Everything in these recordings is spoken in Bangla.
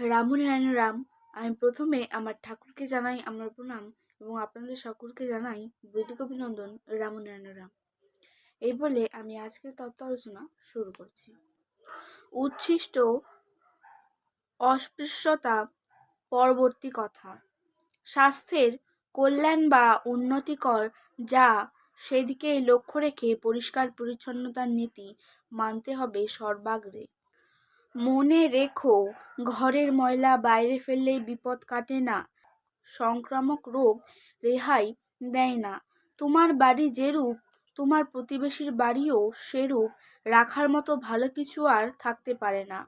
রামনারায়ণ রাম, আমি প্রথমে আমার ঠাকুরকে জানাই আমার প্রণাম এবং আপনাদের সকলকে জানাই বৈদিক অভিনন্দন রামনারায়ণ রাম। এই বলে আমি আজকের তত্ত্ব আলোচনা শুরু করছি। উচ্ছিষ্ট অস্পৃশ্যতা পরবর্তী কথা। স্বাস্থ্যের কল্যাণ বা উন্নতিকর যা সেদিকে লক্ষ্য রেখে পরিষ্কার পরিচ্ছন্নতার নীতি মানতে হবে সর্বাগ্রে। মনে রেখো, ঘরের ময়লা বাইরে ফেললেই বিপদ কাটে না। সংক্রামক রোগ রেহাই দেয় না। তোমার বাড়ি যেরূপ, তোমার প্রতিবেশীর বাড়িও সেরূপ, রাখার মতো ভালো কিছু আর থাকতে পারে না।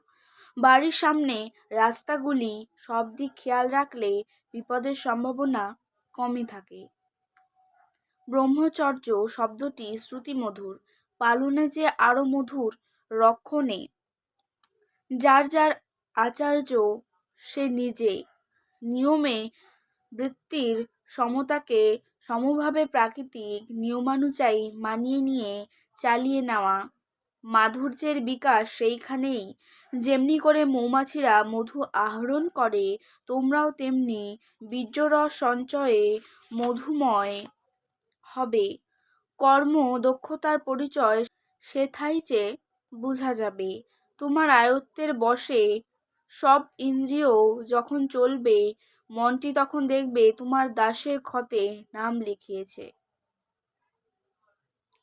বাড়ির সামনে রাস্তাগুলি সব দিক খেয়াল রাখলে বিপদের সম্ভাবনা কমই থাকে। ব্রহ্মচর্য শব্দটি শ্রুতিমধুর, পালনে যে আরও মধুর, রক্ষণে যার যার আচার্য সে নিজে নিয়মে বৃত্তির সমতাকে সমভাবে প্রাকৃতিক নিয়মানুযায়ী মানিয়ে নিয়ে চালিয়ে নেওয়া। মাধুর্যের বিকাশ সেইখানেই। যেমনি করে মৌমাছিরা মধু আহরণ করে, তোমরাও তেমনি বীর্যরস সঞ্চয়ে মধুময় হবে। কর্ম, দক্ষতার পরিচয় সেথাই যে বোঝা যাবে। তোমার আয়ত্তের বসে সব ইন্দ্রিয় যখন চলবে, মনটি তখন দেখবে তোমার দাসের ক্ষতে নাম লিখিয়েছে।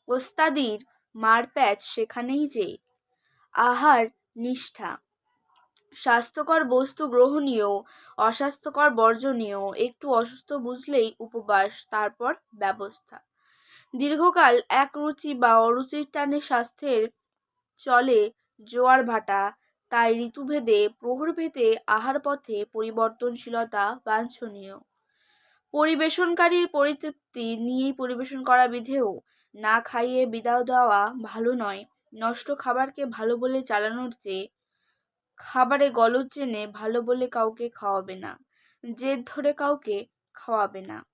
ওস্তাদির মারপ্যাচ সেখানেই যে, আহার নিষ্ঠা। স্বাস্থ্যকর বস্তু গ্রহণীয়, অস্বাস্থ্যকর বর্জনীয়, একটু অসুস্থ বুঝলেই উপবাস, তারপর ব্যবস্থা। দীর্ঘকাল এক রুচি বা অরুচির টানে স্বাস্থ্যের চলে জোয়ার ভাটা, তাই ঋতুভেদে, প্রহরভেদে আহার পথে পরিবর্তনশীলতা বাঞ্ছনীয়। পরিবেশনকারীর পরিতৃপ্তি নিয়েই পরিবেশন করা বিধেয়। না খাইয়ে বিদায় দেওয়া ভালো নয়। নষ্ট খাবারকে ভালো বলে চালানোর চেয়ে খাবারে গলদ জেনে ভালো বলে কাউকে খাওয়াবে না। জেদ ধরে কাউকে খাওয়াবে না।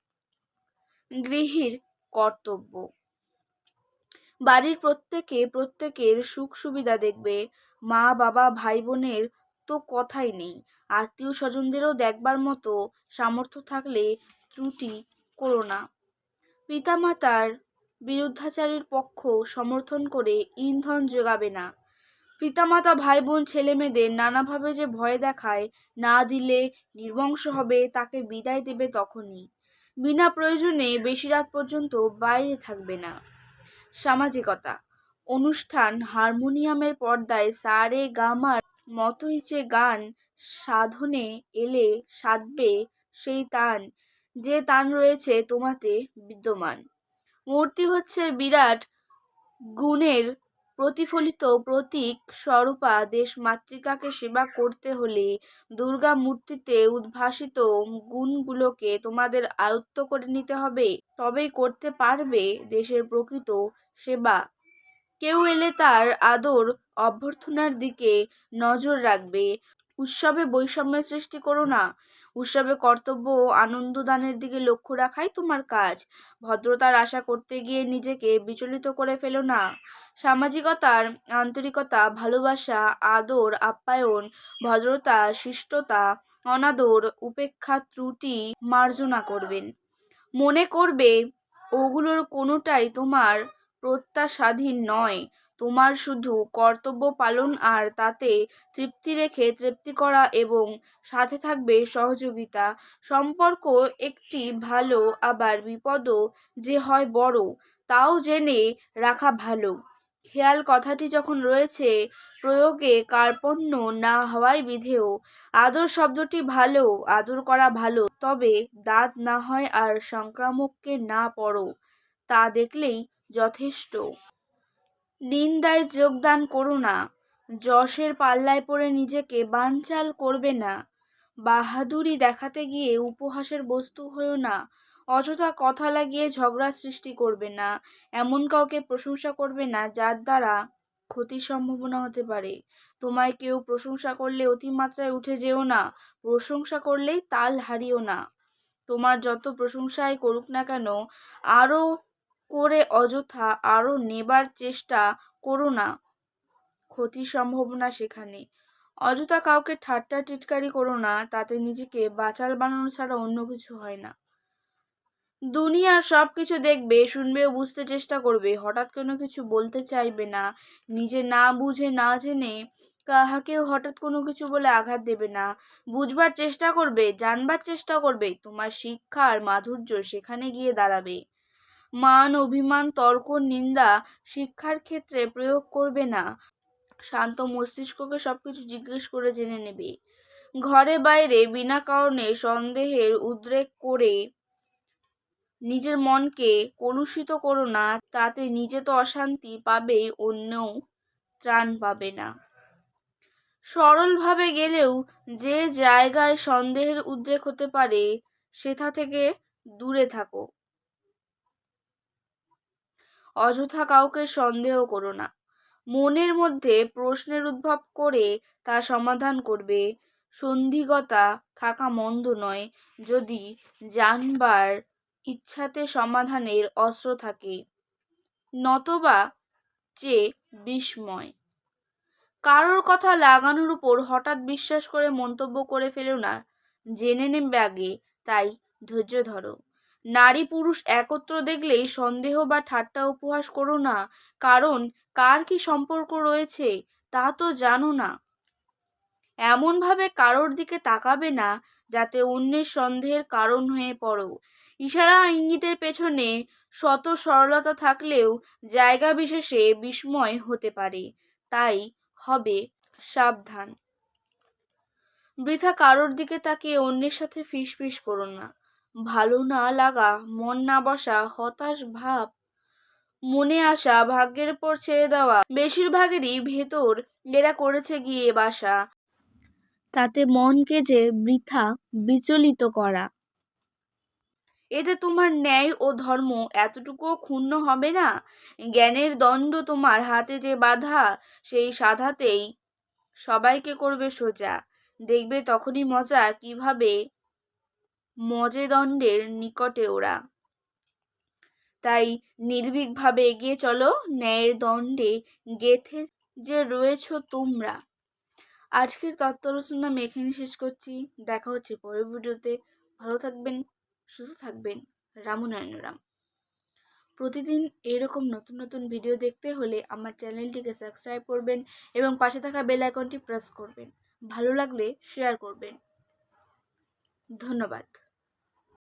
গৃহীর কর্তব্য। বাড়ির প্রত্যেকে প্রত্যেকের সুখ সুবিধা দেখবে। মা, বাবা ভাই বোনের তো কথাই নেই। আত্মীয় স্বজনদেরও দেখবার মতো সামর্থ্য থাকলে ত্রুটি করো না। পিতামাতার বিরুদ্ধাচারীর পক্ষ সমর্থন করে ইন্ধন যোগাবে না। পিতামাতা ভাই বোন ছেলে মেয়েদের নানাভাবে যে ভয় দেখায়, না দিলে নির্বংশ হবে তাকে বিদায় দেবে তখনই। বিনা প্রয়োজনে বেশি রাত পর্যন্ত বাইরে থাকবে না। সামাজিকতা। অনুষ্ঠান হারমোনিয়ামের পর্দায় সারে গামার মতো হিচে গান সাধনে এলে সাধবে সেই তান যে তান রয়েছে তোমাতে বিদ্যমান। মূর্তি হচ্ছে বিরাট গুণের প্রতিফলিত প্রতীক স্বরূপা দেশ মাতৃকাকে সেবা করতে হলে দুর্গা মূর্তিতে উদ্ভাসিত গুণগুলোকে তোমাদের আয়ত্ত করে নিতে হবে। তবেই করতে পারবে দেশের প্রকৃত সেবা। কেউ এলে তার আদর অভ্যর্থনার দিকে নজর রাখবে। উৎসবে বৈষম্যের সৃষ্টি করো না। উৎসবে কর্তব্য আনন্দদানের দিকে লক্ষ্য রাখাই তোমার কাজ। ভদ্রতার আশা করতে গিয়ে নিজেকে বিচলিত করে ফেলো না। সামাজিকতার আন্তরিকতা, ভালোবাসা, আদর, আপ্যায়ন, ভদ্রতা, শিষ্টতা, অনাদর, উপেক্ষা, ত্রুটি, মার্জনা করবেন। মনে করবে, ওগুলোর কোনোটাই তোমার প্রত্যাশাধীন নয়। তোমার শুধু কর্তব্য পালন আর তাতে তৃপ্তি রেখে তৃপ্তি করা এবং সাথে থাকবে সহযোগিতা। সম্পর্ক একটি ভালো, আবার বিপদও যে হয় বড়, তাও জেনে রাখা ভালো। খেয়াল কথাটি যখন রয়েছে, প্রয়োগে কার্পণ্য না হওয়াই বিধেয়। আদর শব্দটি ভালো, আদর করা ভালো, তবে দাঁত না হয় আর সংক্রামককে না পড়ো তা দেখলেই যথেষ্ট। নিন্দায় যোগদান করো না, যশের পাল্লায় পড়ে নিজেকে বানচাল করবে না, বাহাদুরি দেখাতে গিয়ে উপহাসের বস্তু হয়েও না অযথা কথা লাগিয়ে ঝগড়া সৃষ্টি করবে না। এমন কাউকে প্রশংসা করবে না, যার দ্বারা ক্ষতির সম্ভাবনা হতে পারে। তোমায় কেউ প্রশংসা করলে অতিমাত্রায় উঠে যেও না, প্রশংসা করলেই তাল হারিও না। তোমার যত প্রশংসাই করুক না কেন, আরও করে অযথা, আরও নেবার চেষ্টা করো না। ক্ষতির সম্ভাবনা সেখানে। অযথা কাউকে ঠাট্টা টিটকারি করো না, তাতে নিজেকে বাচাল বানানো ছাড়া অন্য কিছু হয় না। দুনিয়ার সব কিছু দেখবে, শুনবে ও বুঝতে চেষ্টা করবে। হঠাৎ কোনো কিছু বলতে চাইবে না, নিজে না বুঝে না জেনে কাহাকেও হঠাৎ কোনো কিছু বলে আঘাত দেবে না। বুঝবার চেষ্টা করবে, জানবার চেষ্টা করবে, তোমার শিক্ষা আর মাধুর্য সেখানে গিয়ে দাঁড়াবে। মান, অভিমান, তর্ক, নিন্দা শিক্ষার ক্ষেত্রে প্রয়োগ করবে না। শান্ত মস্তিষ্ককে সবকিছু জিজ্ঞেস করে জেনে নেবে। ঘরে বাইরে বিনা কারণে সন্দেহের উদ্রেক করে নিজের মনকে কলুষিত করো না, তাতে নিজে তো অশান্তি পাবে অন্যও ত্রাণ পাবে না। সরলভাবে গেলেও যে জায়গায় সন্দেহের উদ্রেক হতে পারে সেটা থেকে দূরে থাকো। অযথা কাউকে সন্দেহ করো না। মনের মধ্যে প্রশ্নের উদ্ভব করে তা সমাধান করবে। সন্ধিগতা থাকা মন্দ নয়, যদি জানবার ইচ্ছাতে সমাধানের অস্ত্র থাকে। নতবা চেয়ে বিস্ময়। কারোর কথা লাগানোর উপর হঠাৎ বিশ্বাস করে মন্তব্য করে ফেলো না। জেনে নেবে আগে, তাই ধৈর্য ধরো। নারী পুরুষ একত্র দেখলেই সন্দেহ বা ঠাট্টা উপহাস করো না। কারণ কার কি সম্পর্ক রয়েছে, তা তো জানো না। এমনভাবে কারোর দিকে তাকাবে না, যাতে অন্যের সন্দেহের কারণ হয়ে পড়ো। ইশারা ইঙ্গিতের পেছনে শত সরলতা থাকলেও জায়গা বিশেষে বিস্ময় হতে পারে। তাই হবে সাবধান। বৃথা কারোর দিকে তাকিয়ে অন্যের সাথে ফিস ফিস করো না। ভালো না লাগা, মন না বসা, হতাশ ভাব, মনে আসা, ভাগ্যের পর ছেড়ে দেওয়া, বেশিরভাগেরই ভেতর এরা করেছে গিয়ে বাসা। তাতে মনকে যে বৃথা বিচলিত করা। এতে তোমার ন্যায় ও ধর্ম এতটুকুও ক্ষুণ্ণ হবে না? জ্ঞানের দণ্ড তোমার হাতে যে বাধা, সেই সাধাতেই সবাইকে করবে সোজা। দেখবে তখনই মজা কীভাবে মজে দণ্ডের নিকটে ওরা। তাই নির্ভীকভাবে এগিয়ে চলো, ন্যায়ের দণ্ডে গেথে যে রয়েছ তোমরা। আজকের তত্ত্বরচনা আমি এখানে শেষ করছি। দেখা হচ্ছে পরের ভিডিওতে। ভালো থাকবেন। সুস্থ থাকবেন রাম প্রতিদিন এরকম নতুন নতুন ভিডিও দেখতে হলে আমার চ্যানেলটিকে সাবস্ক্রাইব করবেন এবং পাশে থাকা বেল আইকনটি প্রেস করবেন। ভালো লাগলে শেয়ার করবেন। ধন্যবাদ।